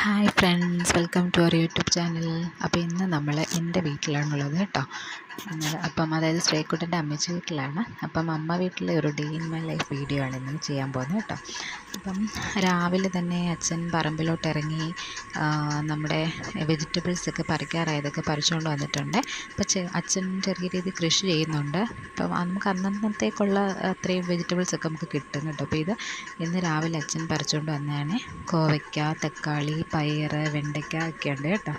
Hi friends welcome to our YouTube channel അപ്പോൾ ഇന്ന് നമ്മൾ എന്റെ വീട്ടിലാണുള്ളത് കേട്ടോ. അപ്പം അതായത് ശ്രീക്കുട്ടന്റെ അമ്മച്ചി വീട്ടിലാണ്. അപ്പം അമ്മ വീട്ടിലെ ഒരു day in my life video ആണ് ഇന്ന് ചെയ്യാൻ പോകുന്നത് കേട്ടോ. അപ്പം രാവിലെ തന്നെ അച്ഛൻ പറമ്പിലോട്ട് ഇറങ്ങി നമ്മുടെ വെജിറ്റബിൾസ് ഒക്കെ പറിക്കാറായതൊക്കെ പറിച്ചുകൊണ്ട് വന്നിട്ടുണ്ട്. അപ്പം അച്ഛൻ ചെറിയ രീതിയിൽ കൃഷി ചെയ്യുന്നുണ്ട്. അപ്പം നമുക്ക് അന്നന്നത്തേക്കുള്ള അത്രയും വെജിറ്റബിൾസ് ഒക്കെ നമുക്ക് കിട്ടും കേട്ടോ. അപ്പോൾ ഇത് ഇന്ന് രാവിലെ അച്ഛൻ പറിച്ചുകൊണ്ട് വന്നതാണ്. കോവയ്ക്ക തക്കാളി പയർ വെണ്ടയ്ക്ക ഒക്കെ ഉണ്ട് കേട്ടോ.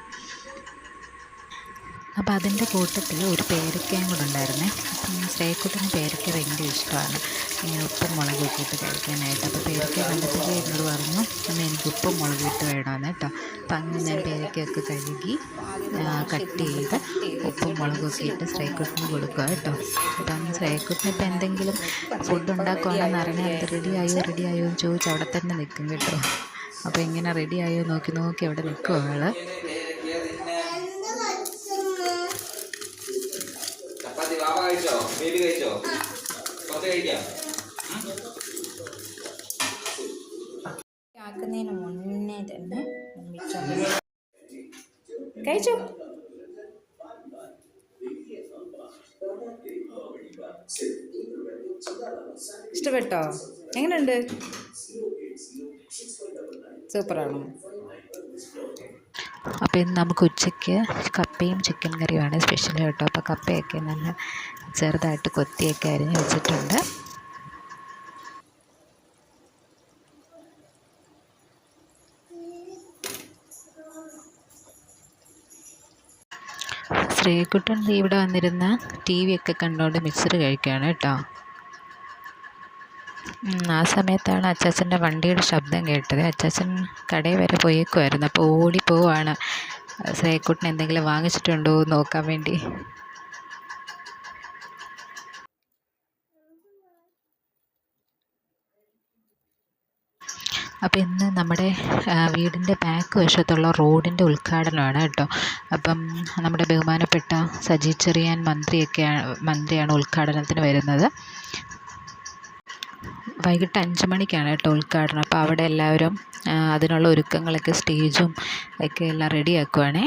അപ്പോൾ അതിന്റെ കൂട്ടത്തിൽ ഒരു പേരക്കയും കൂടെ ഉണ്ടായിരുന്നേ. അപ്പം ശ്രേക്കുട്ടിന് പേരക്ക ഭയങ്കര ഇഷ്ടമാണ്. ഇങ്ങനെ ഉപ്പും മുളകും ഒക്കെ ഇട്ട് കഴിക്കാനായിട്ട്. അപ്പോൾ പേരക്ക കണ്ടപ്പോഴേ എന്നോട് പറഞ്ഞു അമ്മ എനിക്ക് ഉപ്പും മുളകും ഇട്ട് വേണമെന്ന് കേട്ടോ. അപ്പം അങ്ങനെ ഞാൻ പേരക്കയൊക്കെ കഴുകി കട്ട് ചെയ്ത് ഉപ്പും മുളകും ഒക്കെ ഇട്ട് ശ്രേക്കുട്ടിന് കൊടുക്കുക കേട്ടോ. അപ്പം ശ്രേക്കുട്ടിന് ഇപ്പം എന്തെങ്കിലും ഫുഡ് ഉണ്ടാക്കുകയാണെന്ന് അറിഞ്ഞാൽ അത് റെഡി ആയോ റെഡി ആയോ എന്ന് ചോദിച്ച് അവിടെ തന്നെ നിൽക്കും കേട്ടോ. അപ്പോൾ ഇങ്ങനെ റെഡി ആയോ നോക്കി നോക്കി അവിടെ നിൽക്കും ആൾ കഴിച്ചോ? ബേബി കഴിച്ചോ? കുറച്ച് കഴിക്കാം. ആക്കുന്നതിന് മുന്നേ തന്നെ കഴിച്ചോ? ഇഷ്ടപ്പെട്ടോ? എങ്ങനെയുണ്ട്? സൂപ്പറാണോ. അപ്പോൾ ഇന്ന് നമുക്ക് ഉച്ചയ്ക്ക് കപ്പയും ചിക്കൻ കറിയുമാണ് സ്പെഷ്യൽ കേട്ടോ അപ്പോൾ കപ്പയൊക്കെ നല്ല ചെറുതായിട്ട് കൊത്തിയൊക്കെ അരിഞ്ഞ് വെച്ചിട്ടുണ്ട്. ശ്രീകുട്ടൻ ഇവിടെ വന്നിരുന്ന ടി വി ഒക്കെ കണ്ടുകൊണ്ട് മിക്സർ കഴിക്കുകയാണ് കേട്ടോ. ആ സമയത്താണ് അച്ചാച്ചന്റെ വണ്ടിയുടെ ശബ്ദം കേട്ടത്. അച്ചാച്ചൻ കടയിൽ വരെ പോയേക്കുമായിരുന്നു അപ്പോൾ ഓടി പോവാണ് ശ്രേക്കുട്ടൻ എന്തെങ്കിലും വാങ്ങിച്ചിട്ടുണ്ടോ എന്ന് നോക്കാൻ വേണ്ടി? അപ്പോൾ ഇന്ന് നമ്മുടെ വീടിന്റെ ബാക്ക് വശത്തുള്ള റോഡിന്റെ ഉദ്ഘാടനമാണ് കേട്ടോ. അപ്പം നമ്മുടെ ബഹുമാനപ്പെട്ട സജി ചെറിയാൻ മന്ത്രിയൊക്കെയാണ് മന്ത്രിയാണ് ഉദ്ഘാടനത്തിന് വരുന്നത്. വൈകിട്ട് അഞ്ച് മണിക്കാണ് കേട്ടോ ഉദ്ഘാടനം. അപ്പോൾ അവിടെ എല്ലാവരും അതിനുള്ള ഒരുക്കങ്ങളൊക്കെ സ്റ്റേജും ഒക്കെ എല്ലാം റെഡിയാക്കുവാണേ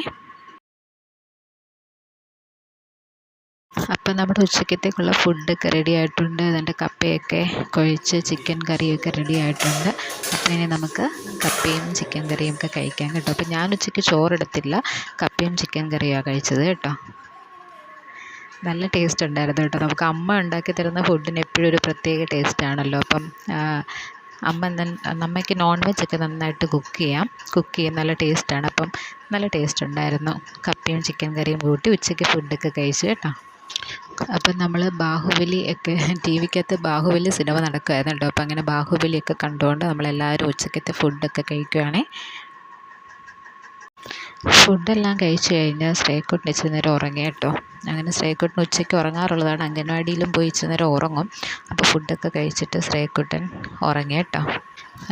അപ്പം നമ്മുടെ ഉച്ചക്കത്തേക്കുള്ള ഫുഡൊക്കെ റെഡി ആയിട്ടുണ്ട്. അതിന്റെ കപ്പയൊക്കെ കുഴച്ച് ചിക്കൻ കറിയൊക്കെ റെഡി ആയിട്ടുണ്ട്. അപ്പം ഇനി നമുക്ക് കപ്പയും ചിക്കൻ കറിയും ഒക്കെ കഴിക്കാം കേട്ടോ. അപ്പം ഞാൻ ഉച്ചയ്ക്ക് ചോറെടുത്തില്ല കപ്പയും ചിക്കൻ കറിയാണ് കഴിച്ചത് കേട്ടോ. നല്ല ടേസ്റ്റ് ഉണ്ടായിരുന്നു കേട്ടോ. നമുക്ക് അമ്മ ഉണ്ടാക്കി തരുന്ന ഫുഡിന് എപ്പോഴും ഒരു പ്രത്യേക ടേസ്റ്റ് ആണല്ലോ. അപ്പം അമ്മ നമ്മയ്ക്ക് നോൺ വെജ് ഒക്കെ നന്നായിട്ട് കുക്ക് ചെയ്യാം. കുക്ക് ചെയ്യും നല്ല ടേസ്റ്റാണ് അപ്പം നല്ല ടേസ്റ്റ് ഉണ്ടായിരുന്നു. കപ്പയും ചിക്കൻ കറിയും കൂട്ടി ഉച്ചയ്ക്ക് ഫുഡൊക്കെ കഴിച്ചു കേട്ടോ. അപ്പം നമ്മൾ ബാഹുബലി ഒക്കെ ടി വിക്കകത്ത് ബാഹുബലി സിനിമ നടക്കുമായിരുന്നു കേട്ടോ അപ്പം അങ്ങനെ ബാഹുബലിയൊക്കെ കണ്ടുകൊണ്ട് നമ്മളെല്ലാവരും ഉച്ചക്കത്തെ ഫുഡൊക്കെ കഴിക്കുവാണേ. ഫുഡെല്ലാം കഴിച്ച് കഴിഞ്ഞാൽ സ്റ്റേക്കൊട്ടിച്ച് നേരം ഉറങ്ങി കേട്ടോ. അങ്ങനെ ശ്രേയക്കുട്ടൻ ഉച്ചയ്ക്ക് ഉറങ്ങാറുള്ളതാണ്. അംഗൻവാടിയിലും പോയി ഇച്ചിരി നേരം ഉറങ്ങും. അപ്പോൾ ഫുഡൊക്കെ കഴിച്ചിട്ട് ശ്രേയക്കുട്ടൻ ഉറങ്ങി കേട്ടോ.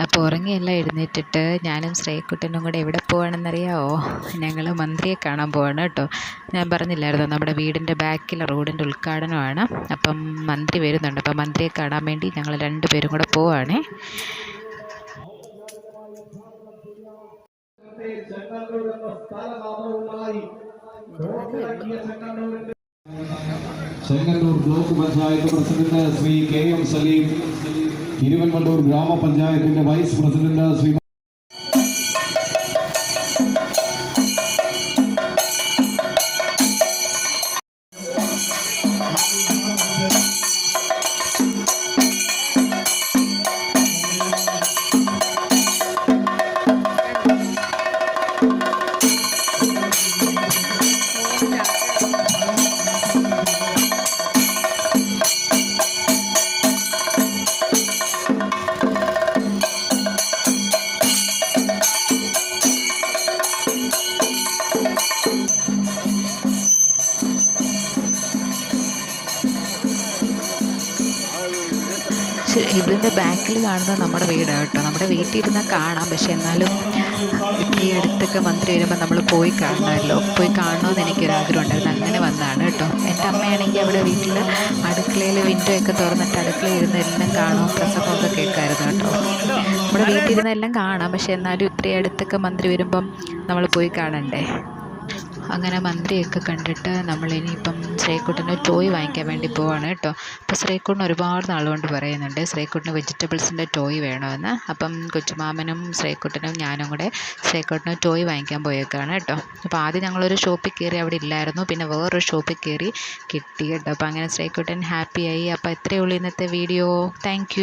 അപ്പോൾ ഉറങ്ങിയെല്ലാം എഴുന്നേറ്റിട്ട് ഞാനും ശ്രേയക്കുട്ടനും കൂടെ എവിടെ പോവാണെന്നറിയാമോ ഞങ്ങൾ മന്ത്രിയെ കാണാൻ പോവാണ് കേട്ടോ. ഞാൻ പറഞ്ഞില്ലായിരുന്നു? നമ്മുടെ വീടിന്റെ ബാക്കിലെ റോഡിന്റെ ഉദ്ഘാടനമാണ്. അപ്പം മന്ത്രി വരുന്നുണ്ട്. അപ്പം മന്ത്രിയെ കാണാൻ വേണ്ടി ഞങ്ങൾ രണ്ടുപേരും കൂടെ പോവാണേ. Chengannur block panchayat president Sri K M Saleem Thiruvanvandoor ഗ്രാമപഞ്ചായത്തിന്റെ വൈസ് പ്രസിഡന്റ് ശ്രീ ശരി, ഇതിന്റെ ബാക്കിൽ കാണുന്നത് നമ്മുടെ വീടാണ് കേട്ടോ. നമ്മുടെ വീട്ടിൽ ഇരുന്നാൽ കാണാം. പക്ഷെ എന്നാലും ഈ അടുത്തൊക്കെ മന്ത്രി വരുമ്പോൾ നമ്മൾ പോയി കാണണമല്ലോ. പോയി കാണണമെന്ന് എനിക്കൊരാഗ്രഹം ഉണ്ടായിരുന്നു അങ്ങനെ വന്നതാണ് കേട്ടോ. എന്റെ അമ്മയാണെങ്കിൽ അവിടെ വീട്ടിൽ അടുക്കളയിൽ വിൻഡോ ഒക്കെ തുറന്നിട്ട് അടുക്കളയിൽ ഇരുന്ന് എല്ലാം കാണും പ്രസംഗമൊക്കെ കേൾക്കായിരുന്നു കേട്ടോ. നമ്മുടെ വീട്ടിൽ എല്ലാം കാണാം. പക്ഷേ എന്നാലും ഇത്രയും അടുത്തൊക്കെ മന്ത്രി വരുമ്പം നമ്മൾ പോയി കാണണ്ടേ? അങ്ങനെ മന്ത്രിയൊക്കെ കണ്ടിട്ട് നമ്മൾ ഇനിയിപ്പം ശ്രീക്കുട്ടന് ടോയ് വാങ്ങിക്കാൻ വേണ്ടി പോവാണ് കേട്ടോ. അപ്പോൾ ശ്രീക്കുട്ടൻ ഒരുപാട് നാളുകൊണ്ട് പറയുന്നുണ്ട് ശ്രീക്കുട്ടന് വെജിറ്റബിൾസിന്റെ ടോയ് വേണമെന്ന്. അപ്പം കൊച്ചുമാമനും ശ്രീക്കുട്ടനും ഞാനും കൂടെ ശ്രീക്കുട്ടന് ടോയ് വാങ്ങിക്കാൻ പോയേക്കാണ് കേട്ടോ. അപ്പോൾ ആദ്യം ഞങ്ങളൊരു ഷോപ്പിൽ കയറി അവിടെ ഇല്ലായിരുന്നു. പിന്നെ വേറൊരു ഷോപ്പിൽ കയറി കിട്ടി കേട്ടോ. അപ്പോൾ അങ്ങനെ ശ്രീക്കുട്ടൻ ഹാപ്പിയായി അപ്പോൾ ഇത്രയേ ഉള്ളൂ ഇന്നത്തെ വീഡിയോ താങ്ക്